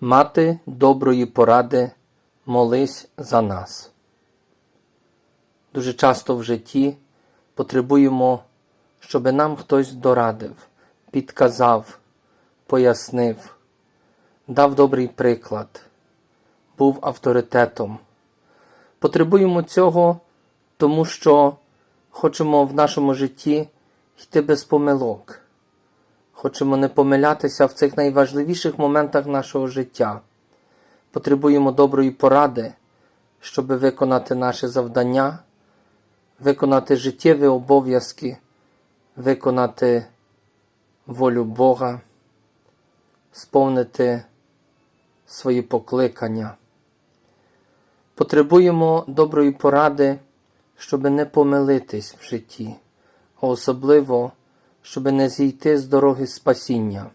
Мати доброї поради, молись за нас. Дуже часто в житті потребуємо, щоб нам хтось дорадив, підказав, пояснив, дав добрий приклад, був авторитетом. Потребуємо цього, тому що хочемо в нашому житті йти без помилок. Хочемо не помилятися в цих найважливіших моментах нашого життя. Потребуємо доброї поради, щоб виконати наше завдання, виконати життєві обов'язки, виконати волю Бога, сповнити свої покликання. Потребуємо доброї поради, щоб не помилитись в житті, а особливо, щоб не зійти з дороги спасіння,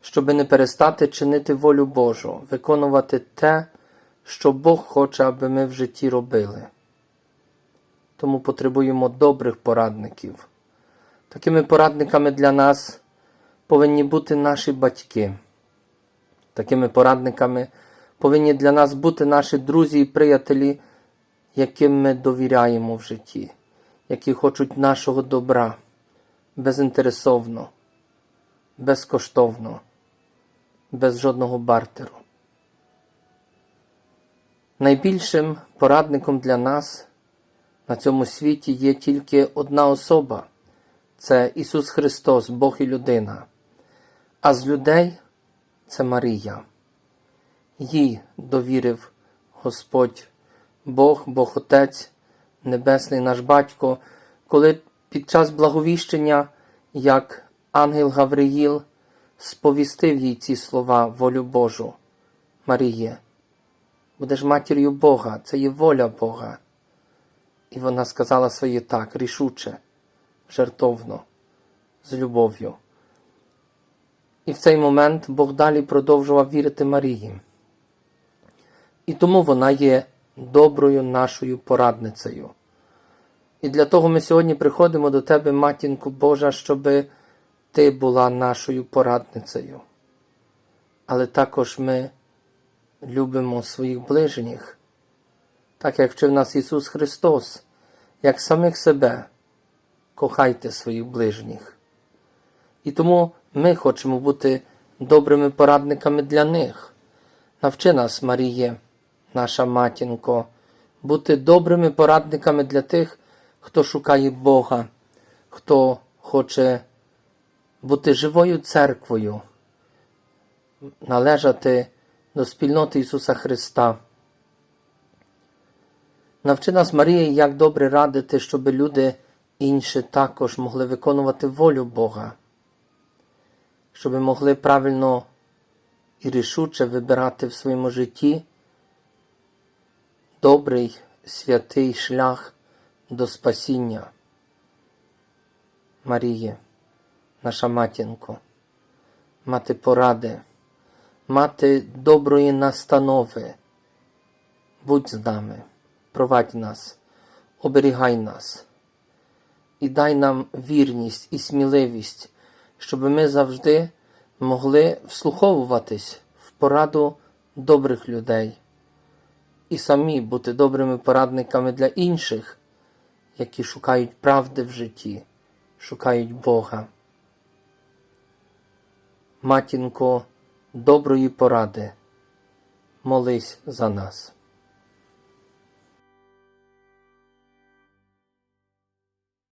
щоб не перестати чинити волю Божу, виконувати те, що Бог хоче, аби ми в житті робили. Тому потребуємо добрих порадників. Такими порадниками для нас повинні бути наші батьки. Такими порадниками повинні для нас бути наші друзі і приятелі, яким ми довіряємо в житті, які хочуть нашого добра безінтересовно, безкоштовно, без жодного бартеру. Найбільшим порадником для нас на цьому світі є тільки одна особа це Ісус Христос, Бог і людина. А з людей це Марія. Їй довірив Господь Бог, Бог Отець, Небесний наш Батько, коли під час благовіщення, як ангел Гавриїл сповістив їй ці слова, волю Божу. Маріє, будеш матір'ю Бога, це є воля Бога. І вона сказала своє так, рішуче, жертовно, з любов'ю. І в цей момент Бог далі продовжував вірити Марії. І тому вона є доброю нашою порадницею. І для того ми сьогодні приходимо до Тебе, матінку Божа, щоб Ти була нашою порадницею. Але також ми любимо своїх ближніх, так як вчив нас Ісус Христос, як самих себе. Кохайте своїх ближніх. І тому ми хочемо бути добрими порадниками для них. Навчи нас, Маріє, наша матінко, бути добрими порадниками для тих, хто шукає Бога, хто хоче бути живою церквою, належати до спільноти Ісуса Христа. Навчи нас, Марія, як добре радити, щоб люди інші також могли виконувати волю Бога, щоб могли правильно і рішуче вибирати в своєму житті добрий святий шлях до спасіння. Маріє, наша матінко, мати поради, мати доброї настанови. Будь з нами, провадь нас, оберігай нас і дай нам вірність і сміливість, щоб ми завжди могли вслуховуватись в пораду добрих людей і самі бути добрими порадниками для інших, які шукають правди в житті, шукають Бога. Матінко доброї поради, молись за нас.